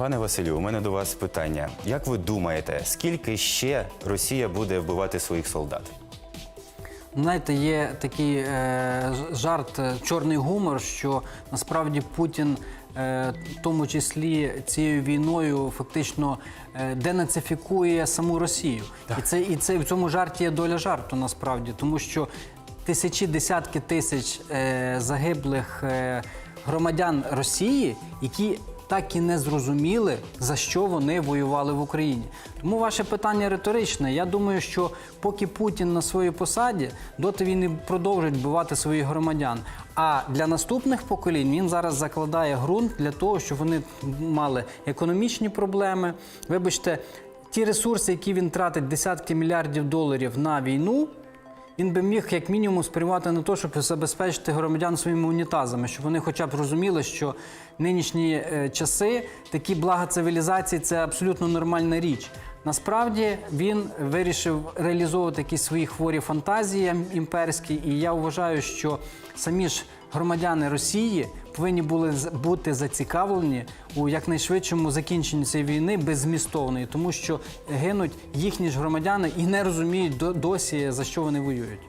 Пане Василю, у мене до вас питання. Як ви думаєте, скільки ще Росія буде вбивати своїх солдат? Знаєте, є такий е, жарт, е, чорний гумор, що насправді Путін, е, в тому числі цією війною, фактично е, денацифікує саму Росію. І це і це в цьому жарті є доля жарту насправді, тому що тисячі, десятки тисяч е, загиблих е, громадян Росії, які так і не зрозуміли, за що вони воювали в Україні. Тому ваше питання риторичне. Я думаю, що поки Путін на своїй посаді, доти він і продовжить вбивати своїх громадян. А для наступних поколінь він зараз закладає ґрунт для того, щоб вони мали економічні проблеми. Вибачте, ті ресурси, які він тратить десятки мільярдів доларів на війну. Він би міг як мінімум спрямувати на те, щоб забезпечити громадян своїми унітазами, щоб вони хоча б розуміли, що нинішні е, часи такі блага цивілізації це абсолютно нормальна річ. Насправді він вирішив реалізовувати якісь свої хворі фантазії імперські, і я вважаю, що самі ж громадяни Росії повинні були бути зацікавлені у якнайшвидшому закінченні цієї війни беззмістовної, тому що гинуть їхні ж громадяни і не розуміють до- досі за що вони воюють.